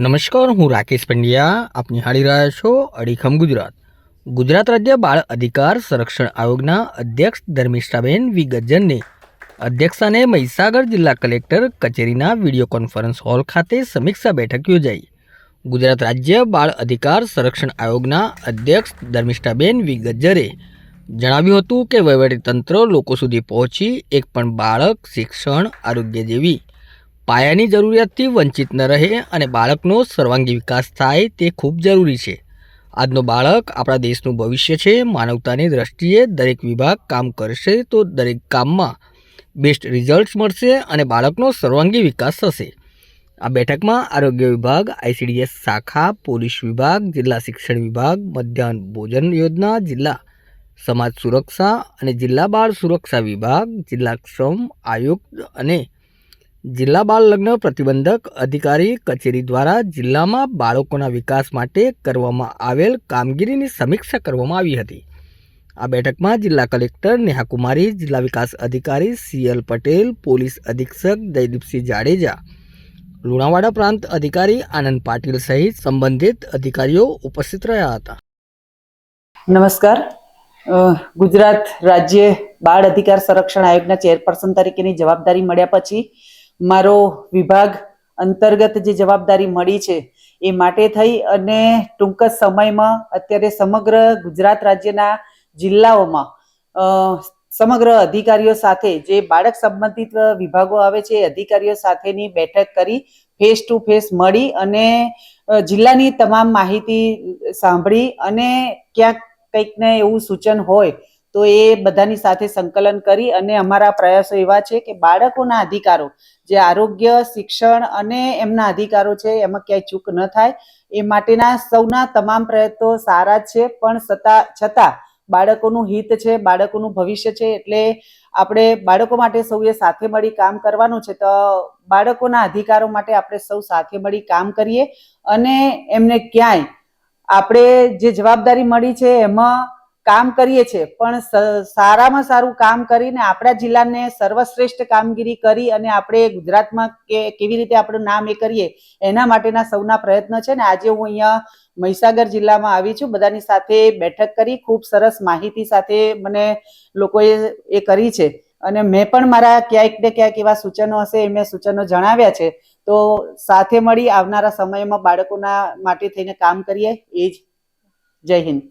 નમસ્કાર, હું રાકેશ પંડ્યા. આપ નિહાળી રહ્યા છો અડીખમ ગુજરાત. ગુજરાત રાજ્ય બાળ અધિકાર સંરક્ષણ આયોગના અધ્યક્ષ ધર્મિષ્ઠાબેન વી ગજ્જનને અધ્યક્ષાને મહીસાગર જિલ્લા કલેક્ટર કચેરીના વીડિયો કોન્ફરન્સ હોલ ખાતે સમીક્ષા બેઠક યોજાઈ. ગુજરાત રાજ્ય બાળ અધિકાર સંરક્ષણ આયોગના અધ્યક્ષ ધર્મિષ્ઠાબેન વી ગજ્જરે જણાવ્યું હતું કે વહીવટીતંત્ર લોકો સુધી પહોંચી એક પણ બાળક, શિક્ષણ, આરોગ્ય જેવી પાયાની જરૂરિયાતથી વંચિત ન રહે અને બાળકનો સર્વાંગી વિકાસ થાય તે ખૂબ જરૂરી છે. આજનો બાળક આપણા દેશનું ભવિષ્ય છે, માનવતાની દ્રષ્ટિએ દરેક વિભાગ કામ કરશે તો દરેક કામમાં બેસ્ટ રિઝલ્ટ્સ મળશે અને બાળકનો સર્વાંગી વિકાસ થશે. આ બેઠકમાં આરોગ્ય વિભાગ, આઈસીડીએસ શાખા, પોલીસ વિભાગ, જિલ્લા શિક્ષણ વિભાગ, મધ્યાહન ભોજન યોજના, જિલ્લા સમાજ સુરક્ષા અને જિલ્લા બાળ સુરક્ષા વિભાગ, જિલ્લા શ્રમ આયુક્ત અને જિલ્લા બાળ લગ્ન પ્રતિબંધક અધિકારી કચેરી દ્વારા જિલ્લામાં બાળકોના વિકાસ માટે કરવામાં આવેલ કામગીરીની સમીક્ષા કરવામાં આવી હતી. આ બેઠકમાં જિલ્લા કલેક્ટર નેહાકુમારી, જિલ્લા વિકાસ અધિકારી સીએલ પટેલ, પોલીસ અધિક્ષક જયદીપસિંહ જાડેજા, લુણાવાડા પ્રાંત અધિકારી આનંદ પાટીલ સહિત સંબંધિત અધિકારીઓ ઉપસ્થિત રહ્યા હતા. નમસ્કાર. ગુજરાત રાજ્ય બાળ અધિકાર સંરક્ષણ આયોગના ચેરપર્સન તરીકેની જવાબદારી મળ્યા પછી મારો વિભાગ અંતર્ગત જે જવાબદારી મળી છે એ માટે થઈ અને ટૂંક જ સમયમાં અત્યારે સમગ્ર ગુજરાત રાજ્યના જિલ્લાઓમાં સમગ્ર અધિકારીઓ સાથે જે બાળક સંબંધિત વિભાગો આવે છે એ અધિકારીઓ સાથેની બેઠક કરી ફેસ ટુ ફેસ મળી અને જિલ્લાની તમામ માહિતી સાંભળી અને ક્યાંક કંઈક ને એવું સૂચન હોય તો એ બધાની સાથે સંકલન કરી અને અમારા પ્રયાસો એવા છે કે બાળકોના અધિકારો, જે આરોગ્ય, શિક્ષણ અને એમના અધિકારો છે, એમાં ક્યાંય ચૂક ન થાય, એ માટેના સૌના તમામ પ્રયત્નો સારા છે, પણ સતા, છતાં બાળકોનું હિત છે, બાળકોનું ભવિષ્ય છે, એટલે આપણે બાળકો માટે સૌએ સાથે મળી કામ કરવાનું છે, તો બાળકોના અધિકારો માટે આપણે સૌ સાથે મળી કામ કરીએ અને એમને ક્યાંય આપણે જે જવાબદારી મળી છે, એમાં કામ કરીએ છીએ, પણ સારામાં સારું કામ કરીને આપણા જિલ્લાને સર્વશ્રેષ્ઠ કામગીરી કરી અને આપણે ગુજરાતમાં કે કેવી રીતે આપણું નામ એ કરીએ, એના માટેના સૌના પ્રયત્ન છે ને આજે હું અહીંયા મહીસાગર જિલ્લામાં આવી છું. બધાની સાથે બેઠક કરી, ખૂબ સરસ માહિતી સાથે મને લોકોએ એ કરી છે. અને મેં પણ મારા ક્યાંક ને ક્યાંક એવા સૂચનો હશે એ મેં સૂચનો જણાવ્યા છે. તો સાથે મળી આવનારા સમયમાં બાળકોના માટે થઈને કામ કરીએ. એ જ. જય હિન્દ.